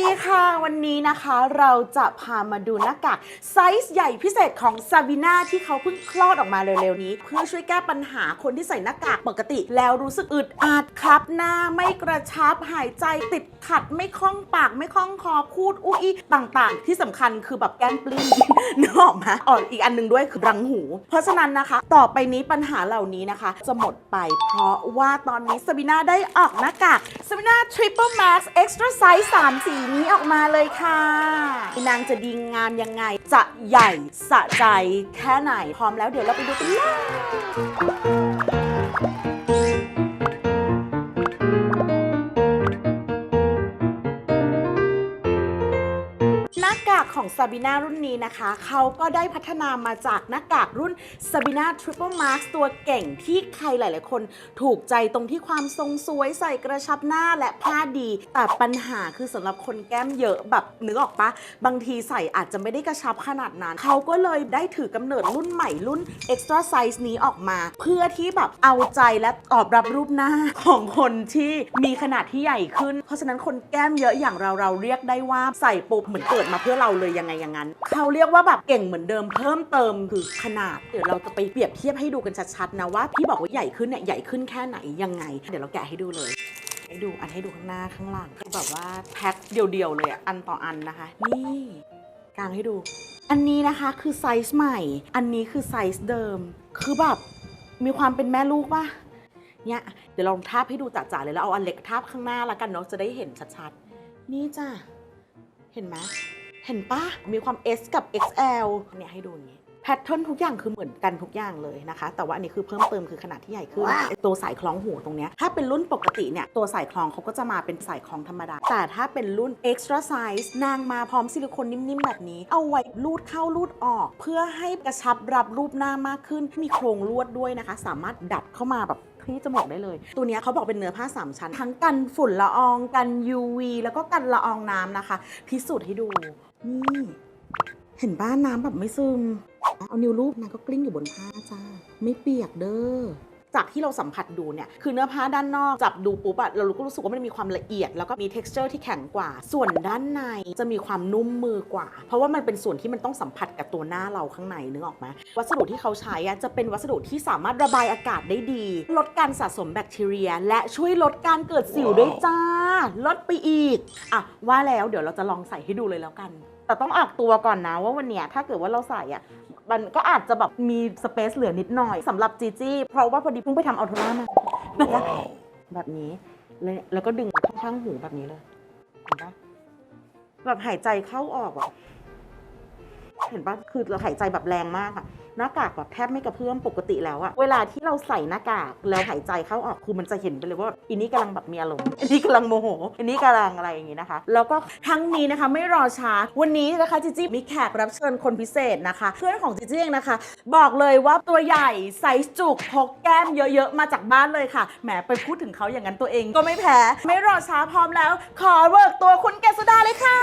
ดีค่ะวันนี้นะคะเราจะพามาดูหน้ากากไซส์ใหญ่พิเศษของซา b ิน่าที่เขาเพิ่งคลอดออกมาเร็วๆนี้ เพื่อช่วยแก้ปัญหาคนที่ใส่หน้ากากปกติ แล้วรู้สึกอึดอัดครับหน้าไม่กระชับหายใจติดขัดไม่คล่องปากไม่คล่องคอพูดอุ้ยต่างๆ ที่สำคัญคือแบบแก้มปลิ้นนึกออกไหมอ๋ออีกอันหนึงด้วยคือรังหู เพราะฉะนั้นนะคะ ต่อไปนี้ปัญหาเหล่านี้นะคะ จะหมดไป เพราะว่าตอนนี้ซาบิน่าได้ออกหน้ากากซาบิน่า Triple Max Extra Size 3สีนี้ออกมาเลยค่ะ นางจะดีงามยังไง จะใหญ่สะใจแค่ไหน พร้อมแล้วเดี๋ยวเราไปดูกันเลย ของซาบิน่ารุ่นนี้นะคะ เขาก็ได้พัฒนามาจากหน้ากากรุ่นซาบิน่า Triple Max ตัวเก่งที่ใครหลาย ๆ คนถูกใจตรงที่ความทรงสวยใส่กระชับหน้าและผ้าดี แต่ปัญหาคือสำหรับคนแก้มเยอะแบบนึกออกปะบางทีใส่อาจจะไม่ได้กระชับขนาดนั้น เขาก็เลยได้ถือกำเนิดรุ่นใหม่รุ่น Extra Size นี้ออกมา เพื่อที่แบบเอาใจและตอบรับรูปหน้าของคนที่มีขนาดที่ใหญ่ขึ้น เพราะฉะนั้นคนแก้มเยอะอย่างเราเราเรียกได้ว่าใส่ปุ๊บเหมือนเกิดมาเพื่อเราเลยยังไงอย่างนั้น เขาเรียกว่าแบบเก่งเหมือนเดิมเพิ่มเติมคือขนาด เดี๋ยวเราจะไปเปรียบเทียบให้ดูกันชัดๆนะว่าที่บอกว่าใหญ่ขึ้นเนี่ยใหญ่ขึ้นแค่ไหนยังไง เดี๋ยวเราแกะให้ดูเลยให้ดูอันให้ดูข้างหน้าข้างหลังคือแบบว่าแพ็คเดียวๆเลยอะอันต่ออันนะคะ นี่กลางให้ดู อันนี้นะคะคือไซส์ใหม่ อันนี้คือไซส์เดิม คือแบบมีความเป็นแม่ลูกป่ะเนี่ยเดี๋ยวลองทาบให้ดูจ่าๆเลยแล้วเอาอันเล็กทาบข้างหน้าแล้วกันเนาะจะได้เห็นชัดๆ นี่จ้ะเห็นไหม เห็นปะมีความ S กับ XL เนี่ยให้ดูอย่างนี้แพทเทิร์นทุกอย่างคือเหมือนกันทุกอย่างเลยนะคะ แต่ว่าอันนี้คือเพิ่มเติมคือขนาดที่ใหญ่ขึ้นไอ้ตัวสายคล้องหูตรงเนี้ยถ้าเป็นรุ่นปกติเนี่ย ตัวสายคล้องเขาก็จะมาเป็นสายคล้องธรรมดา แต่ถ้าเป็นรุ่น extra size นางมาพร้อมซิลิโคนนิ่มๆ แบบนี้ เอาไว้ลูดเข้าลูดออก เพื่อให้กระชับรับรูปหน้ามากขึ้น มีโครงลวดด้วยนะคะ สามารถดัดเข้ามาแบบที่จมูกได้เลย ตัวเนี้ยเขาบอกเป็นเนื้อผ้า 3 ชั้น ทั้งกันฝุ่นละออง กัน UV แล้วก็กันละอองน้ำนะคะ พิสูจน์ให้ดู นี่ เห็นบ้านน้ำแบบไม่ซึม เอานิ้วลูบนะก็กลิ้งอยู่บนผ้าจ้า ไม่เปียกเด้อจากที่เราสัมผัสดูเนี่ย คือเนื้อผ้าด้านนอกจับดูปุ๊บอะเราก็รู้สึกว่ามันมีความละเอียด แล้วก็มี t e x t อร์ที่แข็งกว่า ส่วนด้านในจะมีความนุ่มมือกว่า เพราะว่ามันเป็นส่วนที่มันต้องสัมผัสกับตัวหน้าเราข้างในนึกออกไหมวัสดุที่เขาใช้อะจะเป็นวัสดุที่สามารถระบายอากาศได้ดี ลดการสะสมแบคทีเรีย และช่วยลดการเกิดสิวด้วยจ้า ลดไปอีกอะว่าแล้วเดี๋ยวเราจะลองใส่ให้ดูเลยแล้วกัน แต่ต้องออกตัวก่อนนะว่าวันเนี้ยถ้าเกิดว่าเราใส่อะมันก็อาจจะแบบมีสเปซเหลือนิดหน่อยสำหรับจีจี้เพราะว่าพอดีเพิ่งไปทำอัลโทรามานะคะแบบนี้แล้วแล้วก็ดึงข้างๆหูแบบนี้เลยเห็นปะแบบหายใจเข้าออกอะเห็นปะคือเราหายใจแบบแรงมากอะ หน้ากากแบบแทบไม่กระเพื่อมปกติแล้วอะเวลาที่เราใส่หน้ากากแล้วหายใจเข้าออกคือมันจะเห็นไปเลยว่าอันนี้กำลังแบบมีอารมณ์อันนี้กำลังโมโหอันนี้กำลังอะไรอย่างงี้นะคะ แล้วก็ทั้งนี้นะคะไม่รอช้าวันนี้นะคะจิจี้มีแขกรับเชิญคนพิเศษนะคะ เพื่อนของจิจี้เองนะคะ บอกเลยว่าตัวใหญ่ไซส์จุกพกแก้มเยอะๆมาจากบ้านเลยค่ะแหมไปพูดถึงเขาอย่างนั้นตัวเองก็ไม่แพ้ ไม่รอช้าพร้อมแล้ว ขอเบิกตัวคุณเกษดาเลยค่ะ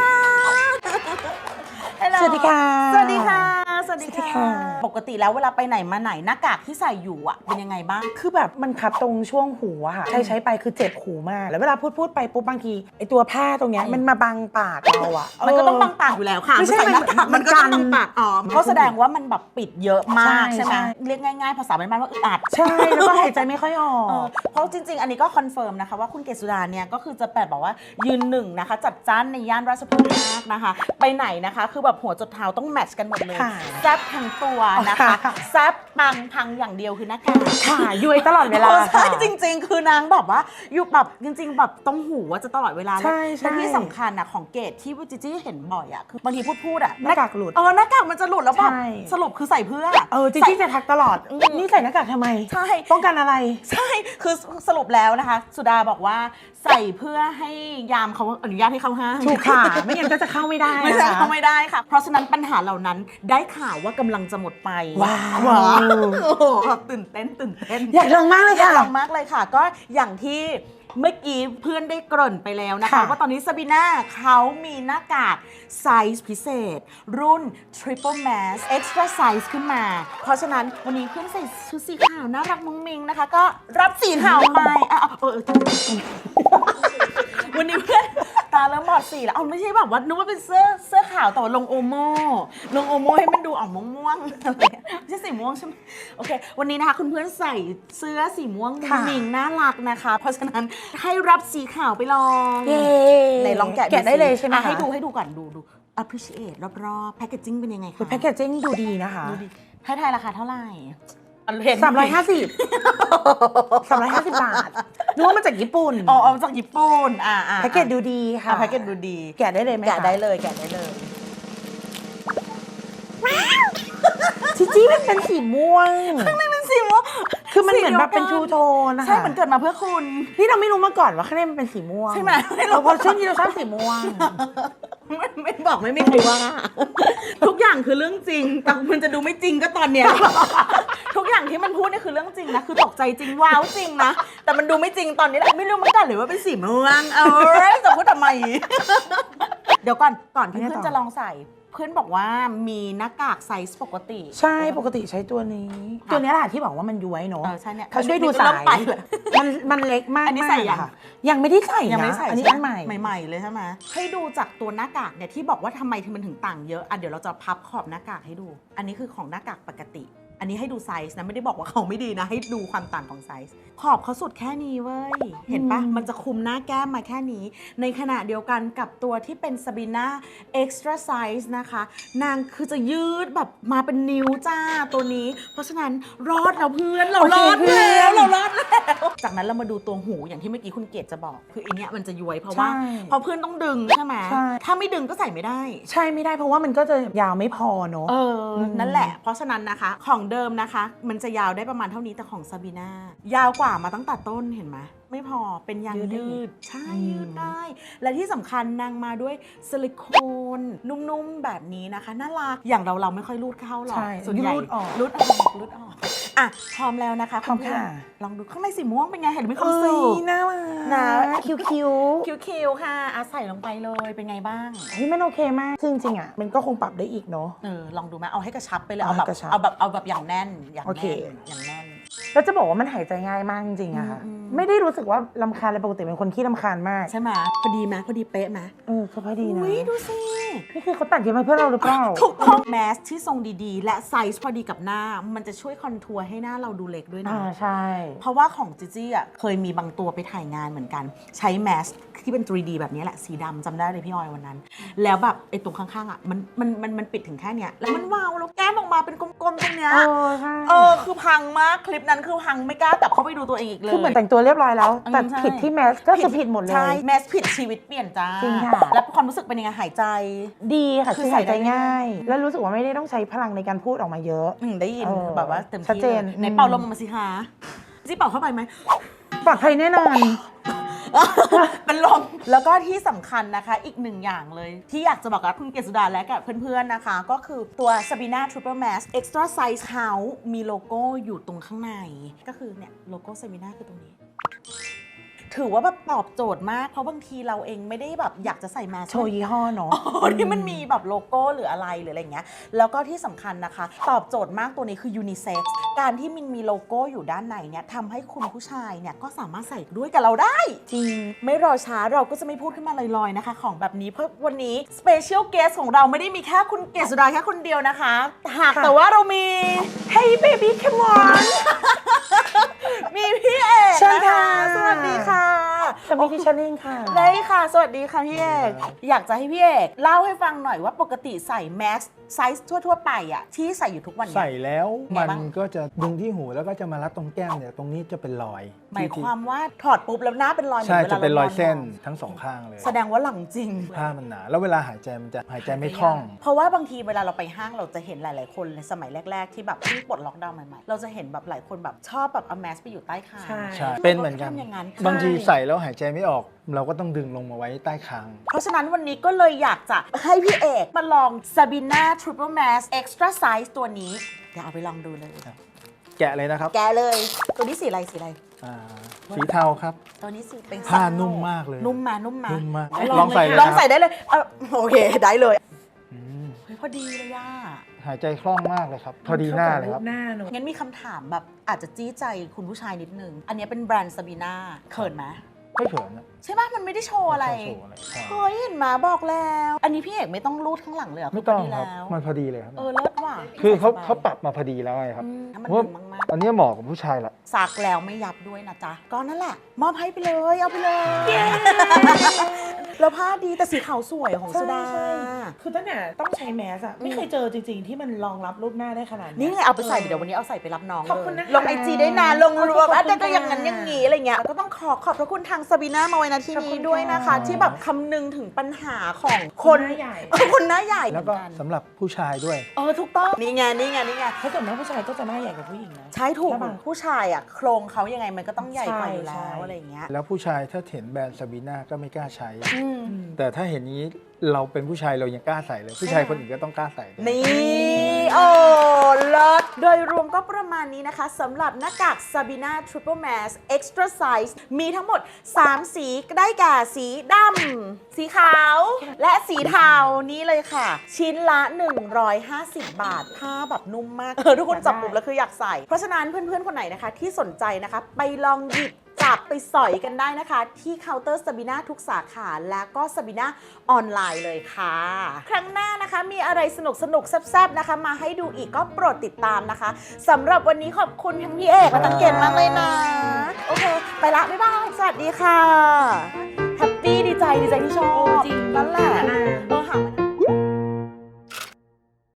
Hello สวัสดีค่ะ สวัสดีค่ะ สวัสดีสวัสดีค่ะค่ะ ปกติแล้วเวลาไปไหนมาไหนหน้ากากที่ใส่อยู่อะเป็นยังไงบ้าง คือแบบมันขับตรงช่วงหูอะค่ะ ใช้ใช้ไปคือเจ็บหูมาก แล้วเวลาพูดพูดไปปุ๊บบางทีไอตัวผ้าตรงเนี้ยอืมมันมาบังปากเราอะมันก็ต้องเบังปากอยู่แล้วค่ะไม่ใช่ใส่หน้ากากมัมันนก็ต้องกันบังปากอ๋อก็แสดงว่ามันแบบปิดเยอะมากใช่ใช่ไหมใช่เรียกง่ายๆภาษาบ้านๆว่าอึดอัดใช่แล้วก็หายใจไม่ค่อยออเออกเพราะจริง ๆ อันนี้ก็คอนเฟิร์มนะคะว่าคุณเกษสุดาเนี่ยก็คือจะแปดบอกว่ายืนหนึ่งนะคะ จัดจ้านในย่านราชพฤกษ์มากนะคะ ไปไหนนะคะ คือแบบหัวจดเท้าต้องแมทช์กันหมดเลยค่ะแซ่บทั้งตัวนะคะค่ะแซ่บ ปังพังอย่างเดียวคือหน้ากากค่ะยุยตลอดเวลาออใช่ค่ะ จริง ๆ คือนางแบบว่าอยู่แบบจริง ๆ แบบต้องหูว่าจะตลอดเวลาใช่และใช่และที่สำคัญนะของเกดที่จิจี้เห็นบ่อยอะคือบางทีพูดพูดๆอะหน้ากากหลุดเออหน้ากากมันจะหลุดแล้วแบบใช่ สรุปคือใส่เพื่อ เออจริงๆจะทักตลอด อืม นี่ใส่หน้ากากทำไม ใช่ ป้องกันอะไร ใช่ คือสรุปแล้วนะคะ สุดาบอกว่าใส่เพื่อให้ยามเขาอนุญาตให้เข้าห้างถูกค่ะ ไม่งั้นก็จะเข้าไม่ได้ไม่ใช่นะคะ เข้าไม่ได้ค่ะ เพราะฉะนั้นปัญหาเหล่านั้นได้ข่าวว่ากำลังจะหมดไปว้าวว้าวโอ้โหแบบตื่นเต้นตื่นเต้นอยากลองมากเลยอยากค่ะลองมากเลยค่ะ ก็อย่างที่เมื่อกี้เพื่อนได้เกริ่นไปแล้วนะคะ ค่ะว่าตอนนี้ซาบีน่าเขามีหน้ากากไซส์พิเศษ รุ่น Triple Mass Extra Size ขึ้นมา เพราะฉะนั้นวันนี้เพื่อนใส่ชุดสีขาวน่ารักมุ้งมิงนะคะ ก็รับสีขาวไปอะเออเออ วันนี้เพื่อนตตาเริ่มบอดสีแล้วเอาไม่ใช่แบบว่านึกว่าเป็นเสื้อเสื้อขาวแต่ว่าลงโอโม่ลงโอโม่ให้มันดูออกม่วงๆอะไรไม่ใช่สีม่วงใช่ไหมโอเค วันนี้นะคะคุณเพื่อนใส่เสื้อสีม่วงค่ะมิงน่ารักนะคะ เพราะฉะนั้นให้รับสีขาวไปลองเย้ในลองแกะแกะได้เลยใช่ไหมอะคะ ให้ดูให้ดูก่อนดูดู appreciate รอบๆ packaging เป็นยังไงคือคะแพคเกจจิ้งดูดีนะคะดูดิให้ทายราคาเท่าไหร่อะเห็นสามร้อยห้าสิบสามร้อยห้าสิบบาท นึกว่ามาจากญี่ปุ่นอ๋อเอาจากญี่ปุ่นอ่าอ่าแพ็กเกจดูดีค่ะค่ะแพ็กเกจดูดี แกะได้เลยไหมคะแกะได้เลยแกะได้เลยจิจี้มันเป็นสีม่วงเป็นสีม่วงคือมันเหมือนแบบเป็นสีชูดียวกัโทนนะคะใช่เหมือนเกิดมาเพื่อคุณนี่เราไม่รู้มาก่อนว่าข้างในมันเป็นสีม่วงใช่ไหมเราพอช่วงนี้เราชอบสีม่วงไม่ไม่บอกไม่มีใครว่า ทุกอย่างคือเรื่องจริงแต่มันจะดูไม่จริงก็ตอนเนี้ยทุก อย่างที่มันพูดนี่คือเรื่องจริงนะ คือตกใจจริงว้าวจริงนะ แต่มันดูไม่จริงตอนนี้แหละไม่รู้มาก่อนหรือว่าเป็นสีม่วงเออจะพูดทำไม เดี๋ยวก่อนก่อนที่ไม่ได้เพื่อนต่อจะลองใส่ เพื่อนบอกว่ามีหน้ากากไซส์ปกติ ใช่ปกติใช้ตัวนี้ค่ะตัวนี้แหละที่บอกว่ามันย้วยเนาะเออใช่เนี่ยเขาช่วยดูเริ่สามยไปเลยมันมันเล็กมากอันนี้ใส่ยังมากค่ะยังไม่ได้ใส่ยังไม่นะใส่อันนี้ช่อันไหใหม่ใหม่ ๆ เลยใช่ไหมให้ดูจากตัวหน้ากากเนี่ยที่บอกว่าทำไมถึงมันถึงต่างเยอะอะเดี๋ยวเราจะพับขอบหน้ากากให้ดู อันนี้คือของหน้ากากปกติ อันนี้ให้ดูไซส์นะไม่ได้บอกว่าเขาไม่ดีนะ ให้ดูความต่างของไซส์ขอบเขาสุดแค่นี้เว้ย เห็นปะอืมมันจะคุมหน้าแก้มมาแค่นี้ ในขณะเดียวกันกับตัวที่เป็น Sabina Extra Size นะคะ นางคือจะยืดแบบมาเป็นนิ้วจ้าตัวนี้ เพราะฉะนั้นรอดแล้วเพื่อนเรารอดแล้วเรารอดแล้วจากนั้นเรามาดูตัวหูอย่างที่เมื่อกี้คุณเกดจะบอก คืออันเนี้ยมันจะย้วยเพราะว่าใช่เพราะเพื่อนต้องดึงใช่ไหมใช่ ถ้าไม่ดึงก็ใส่ไม่ได้ ใช่ไม่ได้เพราะว่ามันก็จะยาวไม่พอเนาะเอออมนั่นแหละ เพราะฉะนั้นนะคะ ของเดิมนะคะ มันจะยาวได้ประมาณเท่านี้แต่ของซาบีนายาวกว่ามาตั้งแต่ต้นเห็นไหมไม่พอเป็นยางยืดได้ยือีดกใช่อืมยืดได้ และที่สำคัญนางมาด้วยซิลิโคนนุ่มๆแบบนี้นะคะน่ารักอย่างเราเราไม่ค่อยรูดเข้าหรอกใช่ส่วนใหญ่รูดออกรูดออกรูดออก อะพร้อมแล้วนะคะพร้อมณเพื่นค่ะ ลองดูข้างในสีม่วงเป็นไงเห็นมีความสุเอ้ขยน่ารันะกคิวคิวคิวๆค่ะอาใส่ลงไปเลยเป็นไงบ้างเฮ้ยมันโอเคมากคือจริงๆอะมันก็คงปรับได้อีกเนาะ เออลองดูไหมเอาให้กระชับไปเลยเอาเอาแบบให้กระชับเอาแบบเอาแบบอย่างแน่นอย่างโอเค แน่นอย่างแน่น แล้วจะบอกว่ามันหายใจง่ายมากจริงๆอะค่ะ อืมอืม ไม่ได้รู้สึกว่าลำคาญเลยปกติเป็นคนขี้ลำคาญมากใช่ไหมพอดีไหมพอดีเป๊ะไหมเออก็พอดีนะ อุ้ยดูสิ นี่คือเขาตัดเย็บมาเพื่อเราหรือเปล่า ถูกต้องแมสที่ทรงดีๆ และไซส์พอดีกับหน้า มันจะช่วยคอนทัวร์ให้หน้าเราดูเล็กด้วยนะ อ่าใช่ เพราะว่าของจิจี้อะเคยมีบางตัวไปถ่ายงานเหมือนกัน ใช้แมสที่เป็น 3D แบบนี้แหละ สีดำจำได้เลยพี่ออยวันนั้น แล้วแบบไอ้ตรงข้างๆอะมันมันมันมันปิดถึงแค่เนี้ยแล้วมันวาวแล้วแก้มออกมาเป็นกลมๆตรงเนี้ยเออใช่เออคือพังมากคลิปนั้นคือพังไม่กล้ากลับเข้าไปดูตัวเองอีกเลย คือเหมือนแต่งตัวเรียบร้อยแล้ว อืมแต่ใช่ ผิดที่แมสก็คือผิดหมดเลใช่ย แมสผิดชีวิตเปลี่ยนจ้าจริงค่ะ แล้วความรู้สึกเป็นยังไงหายใจดีค่ะคืคืออใส่หายใจได้ง่ายง่าย แล้วรู้สึกว่าไม่ได้ต้องใช้พลังในการพูดออกมาเยอะอืมได้ยินเออแบบว่าเต็มชัดที่เจนเลยในอืมเป่าลมมาสิคะจิเป่าเข้าไปไหมปลอดภัยแน่นอนเป็นลม แล้วก็ที่สำคัญนะคะ อีกหนึ่งอย่างเลย ที่อยากจะบอกกับคุณเกษดาและกับเพื่อนๆนะคะ ก็คือตัว Sabina Triple Mask Extra Size House มีโลโก้อยู่ตรงข้างใน ก็คือเนี่ย โลโก้ Sabina คือตรงนี้ ถือว่าแบบตอบโจทย์มาก เพราะบางทีเราเองไม่ได้แบบอยากจะใส่แมสโชว์ยี่ห้อเนาะโอ้ที่มันมีแบบโลโก้หรืออะไรหรืออะไรเงี้ย แล้วก็ที่สำคัญนะคะ ตอบโจทย์มากตัวนี้คือยูนิเซ็กซ์การที่มันมีโลโก้อยู่ด้านในเนี่ยทำให้คุณผู้ชายเนี่ยก็สามารถใส่ด้วยกับเราได้ จริง ไม่รอช้าเราก็จะไม่พูดขึ้นมาลอยๆนะคะ ของแบบนี้เพราะวันนี้สเปเชียลเกสของเราไม่ได้มีแค่คุณเกศสุดาแค่คนเดียวนะคะ หากค่ะแต่ว่าเรามี Hey baby come on มีพี่เอกเชิญนะค่ะคะสวัสดีค่ะ สวัสดีฉันเองค่ะ ได้ค่ะ สวัสดีค่ะพี่เอกอยากจะให้พี่เอกเล่าให้ฟังหน่อยว่าปกติใส่แมสไซส์ทั่ว ๆ ไปอะที่ใส่อยู่ทุกวันใส่เนี่ยแล้วไงมันบ้าง ก็จะดึงที่หูแล้วก็จะมารัดตรงแก้มเนี่ยตรงนี้จะเป็นรอยหมายที่ความว่าถอดปุ๊บแล้วหน้าเป็นรอยหมืใช่วลาจะเป็นรอยาเส้นนทั้งสองข้างเลยแสดงว่าหลังจริง ผ้ามันหนา แล้วเวลาหายใจมันจะหายใจไม่คล่อง เพราะว่าบางทีเวลาเราไปห้างเราจะเห็นหลาย ๆ คนในสมัยแรก ๆ ที่แบบเพิ่งปลดล็อกดาวน์ใหม่ ๆ เราจะเห็นแบบหลายคนแบบชอบแบบเอาแมสไปอยู่ใต้คางใช่ ใช่ เป็นเหมือนกัน ทำอย่างนั้น บางทีใส่แล้วหายใจไม่ออก เราก็ต้องดึงลงมาไว้ใต้คาง เพราะฉะนั้นวันนี้ก็เลยอยากจะให้พี่เอกมาลอง Sabina Triple Mask Extra Size ตัวนี้ เดี๋ยวเอาไปลองดูเลยแกะเลยนะครับแกะเลย ตัวนี้สีอะไรสีอะไร อ่าสีเทาครับ ตัวนี้สีเป็นผ้านุ่มมากเลยนุ่มมานุ่มมานุ่มมากลลองใส่เลยลองครับใส่ได้เลยเออโอเคได้เลยอืมเฮ้ยพอดีเลยย่าหายใจคล่องมากเลยครับ พอดีหน้าเลยครับ หน้าหนูงั้นมีคำถามแบบอาจจะจี้ใจคุณผู้ชายนิดนึง อันนี้เป็นแบรนด์ซาบีนาเขินไหม ไม่เขินอะใช่ปะมันไม่ได้โชว์อะไรม่ใช่โชว์อะไรใช่เฮ้ยเห็นมาบอกแล้ว อันนี้พี่เอกไม่ต้องรูดข้างหลังเลยเหรไม่ต้องพดีครับแล้วมันพอดีเลยครับ เออเลิศว่ะคือเขาสบยเขาปรับมาพอดีแล้วไงครับ อืมให้มันเพราะดึงมากอันนี้เหมาะกับผู้ชายละ ๆซักแล้วไม่ยับด้วยนะจ๊ะ ก็นั่นแหละ มอบให้ไปเลย เอาไปเลย แล้วผ้าดีแต่สีขาวสวยของใช่สุดาใช่คือตั้งแต่ต้องใช้แมสอะไม่เคยเจอจริง ๆ ที่มันรองรับรูปหน้าได้ขนาดนี่ไงเอาไปใส่เดี๋ยววันนี้เอาใส่ไปรับน้องขอบคุณเลยนะคะลงไอจีได้นะลงรวมขอบคุณอะแต่ก็ค่ะอย่างนั้นอย่างนี้อะไรเงี้ยแล้วก็ต้องขอขอบพระคุณทางซาบีน่ามาไว้นะที่ขอบนี้คุณด้วยนะคะค่ะที่แบบคำนึงถึงปัญหาของคคนนหน้าใหญ่ เออคนหน้าใหญ่แล้วก็เหมือนนสำหรับผู้ชายด้วย เออถูกต้อง นี่ไงนี่ไงนี่ไง ถ้าเกิดว่าผู้ชายก็จะหน้าใหญ่กว่าผู้หญิงนะ ใช้ถูกแล้วบางผู้ชายอะโครงเขายังไงมันก็ต้องใหญ่กว่าอยู่ใช่แล้วใช่อะไรอย่างเงี้ย แล้วผู้ชายถ้าเห็นแบรนด์ซาบีน่าก็ไม่กล้าใช้อืมแต่ถ้าเห็นนี้ เราเป็นผู้ชายเรายังกล้าใส่เลย ผู้ชายคนอื่นก็ต้องกล้าใส่ด้วย นี่ โอ้เลิศโดยรวมก็ประมาณนี้นะคะสำหรับหน้ากาก Sabina Triple Mask Extra Size มีทั้งหมด 3 สีได้แก่สีดำสีขาว และสีเทานี้เลยค่ะ ชิ้นละ 150 บาทผ้าแบบนุ่มมากเออทุกคนจับปุ๊บแล้วคืออยากใส่ เพราะฉะนั้นเพื่อนๆ คนไหนนะคะที่สนใจนะคะ ไปลองหยิบ จับไปสอยกันได้นะคะ ที่เคาน์เตอร์ซาบีนาทุกสาขาและก็ซาบีนาออนไลน์เลยค่ะ ครั้งหน้านะคะมีอะไรสนุกสนุกๆแซ่บๆนะคะ มาให้ดูอีกก็โปรดติดตามนะคะสำหรับวันนี้ขอบคุณทั้งพี่เอกและทั้งเกณฑ์มากเลยนะ โอเค ไปละบ๊ายบายสวัสดีค่ะแฮปปี้ดีใจดีใจที่ชอบจริงนั่นแหละนานเอ